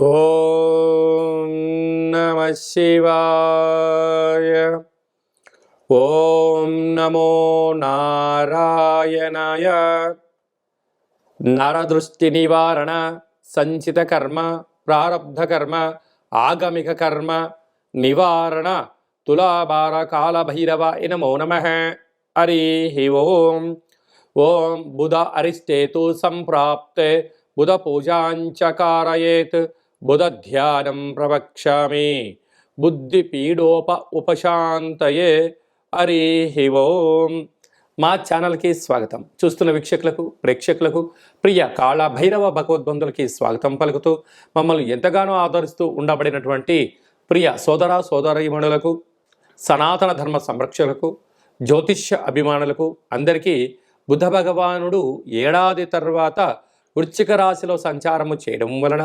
ఓం నమ శివాయ. ఓం నమో నారాయణాయ. నరదృష్టి నివారణ సంచిత కర్మ ప్రారబ్ధ కర్మ ఆగమిక కర్మ నివారణ తులాభార కాళభైరవ నమో నమ. హరి ఓం. ఓం బుధ అరిష్టేతు సంప్రాప్తే బుధ పూజాంచ కారయేత్ ధ్యానం ప్రవక్ష్యామి. బుద్ధి పీడోప ఉపశాంతయే హరి ఓం. మా ఛానల్కి స్వాగతం. చూస్తున్న వీక్షకులకు ప్రేక్షకులకు ప్రియ కాళ భైరవ భగవద్బంధులకి స్వాగతం పలుకుతూ మమ్మల్ని ఎంతగానో ఆదరిస్తూ ఉండబడినటువంటి ప్రియ సోదర సోదరీమణులకు సనాతన ధర్మ సంరక్షకులకు జ్యోతిష్య అభిమానులకు అందరికీ బుద్ధ భగవానుడు ఏడాది తర్వాత వృశ్చిక రాశిలో సంచారము చేయడం వలన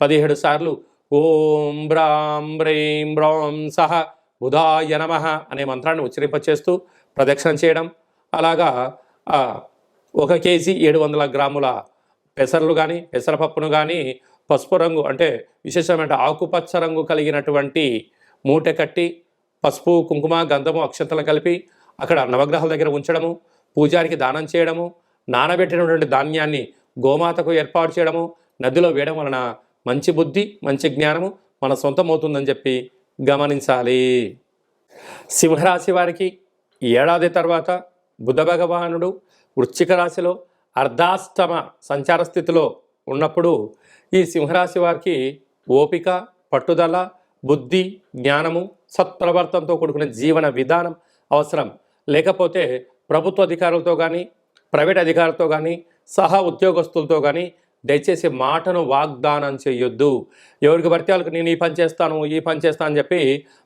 పదిహేడు సార్లు. ఓం బ్రాం బ్రైం బ్రాం సహ బుధాయ నమ అనే మంత్రాన్ని ఉచ్చరింపచేస్తూ ప్రదక్షిణ చేయడం. అలాగా ఒక కేజీ ఏడు వందల గ్రాముల పెసర్లు కానీ పెసరపప్పును కానీ పసుపు రంగు అంటే విశేషమైన ఆకుపచ్చ రంగు కలిగినటువంటి మూట కట్టి పసుపు కుంకుమ గంధము అక్షంతలు కలిపి అక్కడ నవగ్రహాల దగ్గర ఉంచడము పూజారికి దానం చేయడము నానబెట్టినటువంటి ధాన్యాన్ని గోమాతకు ఏర్పాటు చేయడము నదిలో వేయడం వలన మంచి బుద్ధి మంచి జ్ఞానము మన సొంతమవుతుందని చెప్పి గమనించాలి. సింహరాశి వారికి ఏడాది తర్వాత బుధ భగవానుడు వృశ్చిక రాశిలో అర్ధాష్టమ సంచార స్థితిలో ఉన్నప్పుడు ఈ సింహరాశి వారికి ఓపిక పట్టుదల బుద్ధి జ్ఞానము సత్ప్రవర్తనతో కూడుకున్న జీవన విధానం అవసరం. లేకపోతే ప్రభుత్వ అధికారులతో కానీ ప్రైవేట్ అధికారులతో కానీ సహా ఉద్యోగస్తులతో కానీ దయచేసి మాటను వాగ్దానం చేయొద్దు. ఎవరికి పడితే వాళ్ళకి నేను ఈ పని చేస్తాను ఈ పని చేస్తాను అని చెప్పి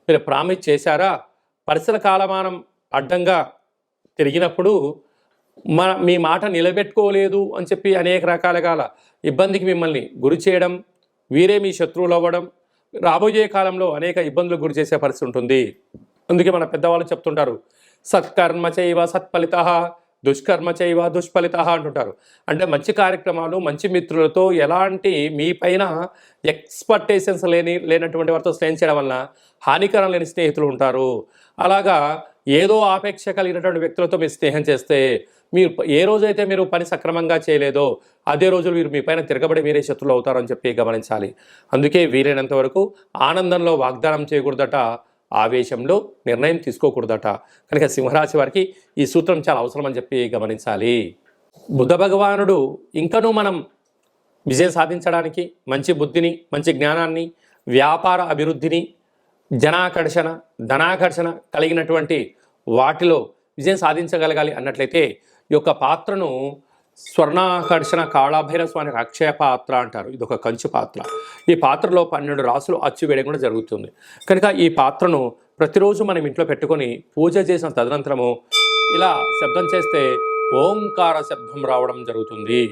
మీరు ప్రామిస్ చేశారా? పరిసర కాలమానం అడ్డంగా తిరిగినప్పుడు మన మీ మాట నిలబెట్టుకోలేదు అని చెప్పి అనేక రకాలుగాల ఇబ్బందికి మిమ్మల్ని గురి చేయడం వీరే మీ శత్రువులు అవ్వడం రాబోయే కాలంలో అనేక ఇబ్బందులకు గురి చేసే పరిస్థితి ఉంటుంది. అందుకే మన పెద్దవాళ్ళు చెప్తుంటారు సత్కర్మ చైవ సత్ఫలిత దుష్కర్మ చైవ దుష్ఫలిత అంటుంటారు. అంటే మంచి కార్యక్రమాలు మంచి మిత్రులతో ఎలాంటి మీ పైన ఎక్స్పెక్టేషన్స్ లేని లేనటువంటి వారితో స్నేహం చేయడం వల్ల హానికరం లేని స్నేహితులు ఉంటారు. అలాగా ఏదో ఆపేక్ష కలిగినటువంటి వ్యక్తులతో మీరు స్నేహం చేస్తే మీరు ఏ రోజైతే మీరు పని సక్రమంగా చేయలేదో అదే రోజు మీరు మీ పైన తిరగబడి మీరే శత్రులు అవుతారని చెప్పి గమనించాలి. అందుకే వీలైనంత వరకు ఆనందంలో వాగ్దానం చేయకూడదట ఆవేశంలో నిర్ణయం తీసుకోకూడదట. కనుక సింహరాశి వారికి ఈ సూత్రం చాలా అవసరం అని చెప్పి గమనించాలి. బుద్ధ భగవానుడు ఇంకనూ మనం విజయం సాధించడానికి మంచి బుద్ధిని మంచి జ్ఞానాన్ని వ్యాపార అభివృద్ధిని జనాకర్షణ ధనాకర్షణ కలిగినటువంటి వాటిలో విజయం సాధించగలగాలి అన్నట్లయితే ఈ యొక్క పాత్రను స్వర్ణాకర్షణ కాళాభైరవ స్వామి అక్షయ పాత్ర అంటారు. ఇది ఒక కంచు పాత్ర. ఈ పాత్రలో పన్నెండు రాసులు అచ్చు వేయడం కూడా జరుగుతుంది. కనుక ఈ పాత్రను ప్రతిరోజు మనం ఇంట్లో పెట్టుకొని పూజ చేసిన తదనంతరము ఇలా శబ్దం చేస్తే ఓంకార శబ్దం రావడం జరుగుతుంది.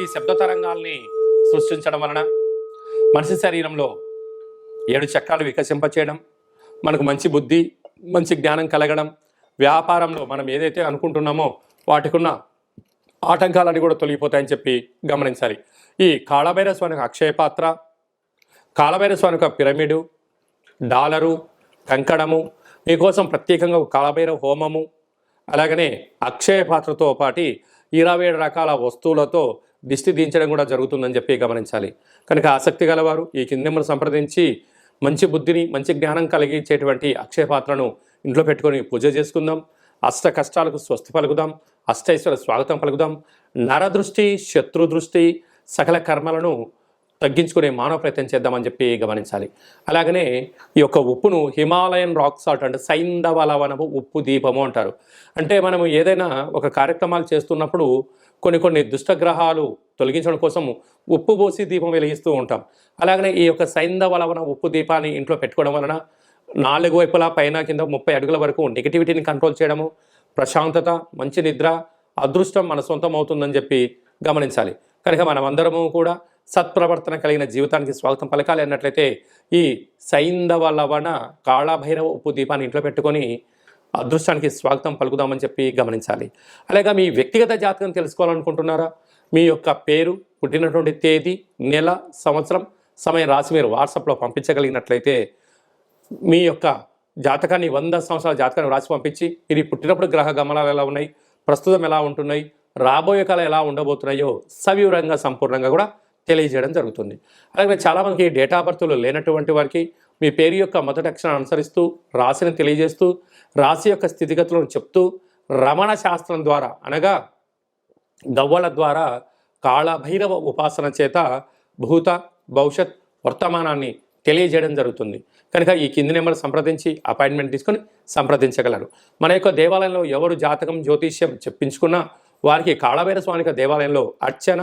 ఈ శబ్ద తరంగాల్ని సృష్టించడం వలన మనిషి శరీరంలో ఏడు చక్రాలు వికసింపచేయడం మనకు మంచి బుద్ధి మంచి జ్ఞానం కలగడం వ్యాపారంలో మనం ఏదైతే అనుకుంటున్నామో వాటికున్న ఆటంకాలన్నీ కూడా తొలగిపోతాయని చెప్పి గమనించాలి. ఈ కాళభైర స్వామి యొక్క అక్షయ పాత్ర కాళభైర స్వామి పిరమిడు డాలరు కంకణము మీకోసం ప్రత్యేకంగా కాళభైరవ హోమము అలాగనే అక్షయ పాత్రతో పాటి ఇరవై ఏడు రకాల వస్తువులతో దిష్టి దించడం కూడా జరుగుతుందని చెప్పి గమనించాలి. కనుక ఆసక్తి గలవారు ఈ కింద సంప్రదించి మంచి బుద్ధిని మంచి జ్ఞానం కలిగించేటువంటి అక్షయ పాత్రను ఇంట్లో పెట్టుకొని పూజ చేసుకుందాం. అష్ట కష్టాలకు స్వస్తి పలుకుదాం. అష్టైశ్వర స్వాగతం పలుకుదాం. నరదృష్టి శత్రు దృష్టి సకల కర్మలను తగ్గించుకునే మానవ ప్రయత్నం చేద్దామని చెప్పి గమనించాలి. అలాగనే ఈ యొక్క ఉప్పును హిమాలయన్ రాక్ సాల్ట్ అంటే సైంధవ లవణము ఉప్పు దీపము అంటారు. అంటే మనము ఏదైనా ఒక కార్యక్రమాలు చేస్తున్నప్పుడు కొన్ని కొన్ని దుష్టగ్రహాలు తొలగించడం కోసం ఉప్పు పోసి దీపం వెలిగిస్తూ ఉంటాం. అలాగనే ఈ యొక్క సైంధవలవన ఉప్పు దీపాన్ని ఇంట్లో పెట్టుకోవడం వలన నాలుగు వైపులా పైన కింద ముప్పై అడుగుల వరకు నెగిటివిటీని కంట్రోల్ చేయడము ప్రశాంతత మంచి నిద్ర అదృష్టం మన సొంతం అవుతుందని చెప్పి గమనించాలి. కనుక మనమందరము కూడా సత్ప్రవర్తన కలిగిన జీవితానికి స్వాగతం పలకాలి అన్నట్లయితే ఈ సైంధవ లవణ కాళభైరవ ఉప్పు దీపాన్ని ఇంట్లో పెట్టుకొని అదృష్టానికి స్వాగతం పలుకుదామని చెప్పి గమనించాలి. అలాగే మీ వ్యక్తిగత జాతకం తెలుసుకోవాలనుకుంటున్నారా? మీ యొక్క పేరు పుట్టినటువంటి తేదీ నెల సంవత్సరం సమయం రాసి మీరు వాట్సాప్లో పంపించగలిగినట్లయితే మీ యొక్క జాతకాన్ని వంద సంవత్సరాల జాతకాన్ని రాసి పంపించి మీరు పుట్టినప్పుడు గ్రహ గమనాలు ఎలా ఉన్నాయి ప్రస్తుతం ఎలా ఉంటున్నాయి రాబోయే కాలం ఎలా ఉండబోతున్నాయో సవివరంగా సంపూర్ణంగా కూడా తెలియజేయడం జరుగుతుంది. అలాగే చాలామందికి డేటా బర్త్లు లేనటువంటి వారికి మీ పేరు యొక్క మొదటి అక్షరాన్ని అనుసరిస్తూ రాశిని తెలియజేస్తూ రాశి యొక్క స్థితిగతులను చెప్తూ రమణ శాస్త్రం ద్వారా అనగా గవ్వల ద్వారా కాళభైరవ ఉపాసన చేత భూత భవిష్యత్ వర్తమానాన్ని తెలియజేయడం జరుగుతుంది. కనుక ఈ కింది నెంబర్ సంప్రదించి అపాయింట్మెంట్ తీసుకొని సంప్రదించగలరు. మన యొక్క దేవాలయంలో ఎవరు జాతకం జ్యోతిష్యం చెప్పించుకున్నా వారికి కాళభైర స్వామిక దేవాలయంలో అర్చన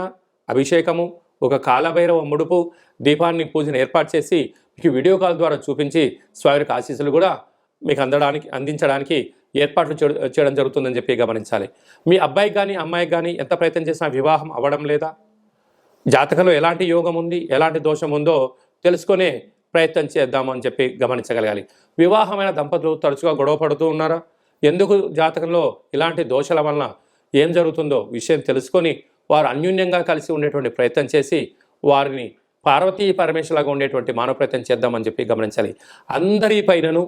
అభిషేకము ఒక కాలభైరవ ముడుపు దీపాన్ని పూజను ఏర్పాటు చేసి మీకు వీడియో కాల్ ద్వారా చూపించి స్వామికి ఆశీస్సులు కూడా మీకు అందడానికి అందించడానికి ఏర్పాట్లు చేయడం జరుగుతుందని చెప్పి గమనించాలి. మీ అబ్బాయికి కానీ అమ్మాయికి కానీ ఎంత ప్రయత్నం చేసినా వివాహం అవ్వడం లేదా? జాతకంలో ఎలాంటి యోగం ఉంది ఎలాంటి దోషం ఉందో తెలుసుకునే ప్రయత్నం చేద్దాము అని చెప్పి గమనించగలగాలి. వివాహమైన దంపతులు తరచుగా గొడవ పడుతూ ఉన్నారా? ఎందుకు జాతకంలో ఇలాంటి దోషాల వలన ఏం జరుగుతుందో విషయం తెలుసుకొని వారు అన్యూన్యంగా కలిసి ఉండేటువంటి ప్రయత్నం చేసి వారిని పార్వతీ పరమేశ్వరులాగా ఉండేటువంటి మానవ ప్రయత్నం చేద్దామని చెప్పి గమనించాలి. అందరి పైనను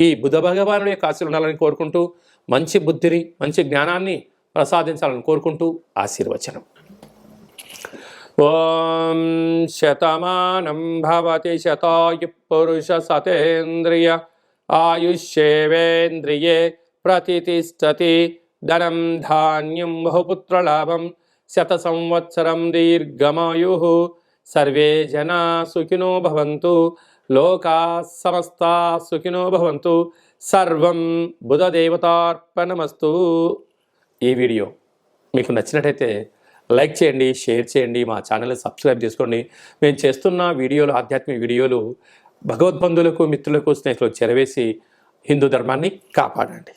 ఈ బుధ భగవానుడి యొక్క ఆశీర్వాదాలు ఉండాలని కోరుకుంటూ మంచి బుద్ధిని మంచి జ్ఞానాన్ని ప్రసాదించాలని కోరుకుంటూ ఆశీర్వచనం. ఓం శతమానం భవతి శతాయు పురుష సతేంద్రియ ఆయుష్యేవేంద్రియే ప్రతిష్టతి ధనం ధాన్యం బహుపుత్రలాభం శత సంవత్సరం దీర్ఘమాయు. సర్వే జనా సుఖినో భవంతు లోకా సమస్త సుఖినో భవంతు. సర్వం బుధదేవతార్పణమస్తు. ఈ వీడియో మీకు నచ్చినట్టయితే లైక్ చేయండి షేర్ చేయండి మా ఛానల్ని సబ్స్క్రైబ్ చేసుకోండి. మేము చేస్తున్న వీడియోలు ఆధ్యాత్మిక వీడియోలు భగవద్బంధులకు మిత్రులకు స్నేహితులకు చెరవేసి హిందూ ధర్మాన్ని కాపాడండి.